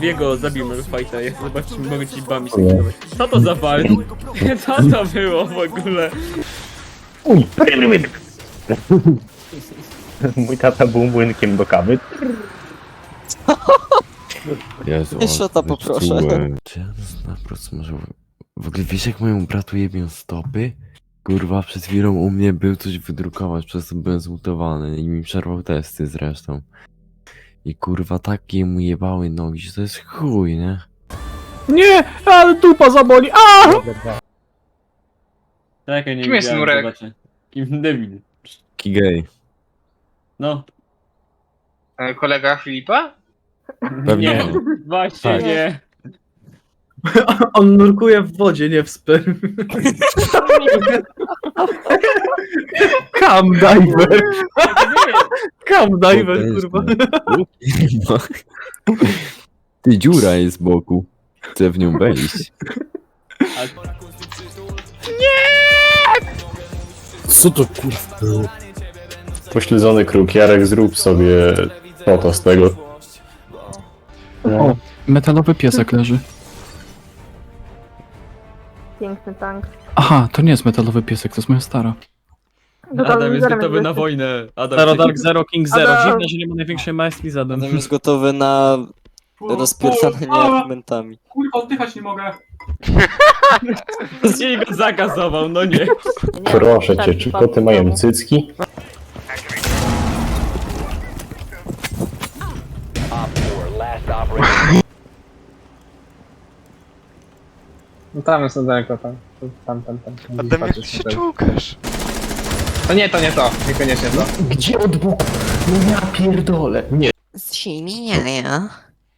Wiego, zabijmy fajta, jak zobaczymy, mogę ci bami skinować. Co to za walk? Co to było w ogóle? Uj. Mój tata był młynkiem do kawy. Jezu, Jeszcze ale to poproszę. wyczułem. Czy ja na prostu może... W ogóle wiesz jak mojemu bratu jebią stopy? Kurwa, przed chwilą u mnie był coś wydrukować, przez to byłem zmutowany i mi przerwał testy zresztą. I kurwa, takie mu jebały nogi, że to jest chuj, nie? Nie, ale dupa zaboli. A! Tak, ja nie Kim jest widziałem, Nurek? zobaczę. Kim Devil. Kigej. No. E, Kolega Filipa? Pewnie. Nie, właśnie Tak. nie. On nurkuje w wodzie, nie w spermie. Cam diver. Cam diver, kurwa. Ty dziura jest z boku. Chcę w nią wejść. Co to kurwa było? Pośledzony kruk, Jarek zrób sobie foto z tego. O, metalowy piesek leży. Piękny tank. Aha, to nie jest metalowy piesek, to jest moja stara. Adam jest gotowy na wojnę. Adam Zero Dark Zero King Zero. Adam! Dziwne, że nie ma największej maestrii zadan. Adam jest gotowy na rozpierdolenie argumentami. Kurwa, oddychać nie mogę. I go zagazował, no nie. Proszę Tak, cię, czy koty mają cycki? No tam jest daleko, tam. Tam, tam, tam. tam Adam, jak patrzysz ty się czukasz? To nie, to nie to. Niekoniecznie to. Gdzie od boku? No ja pierdolę. Nie. Z siebie,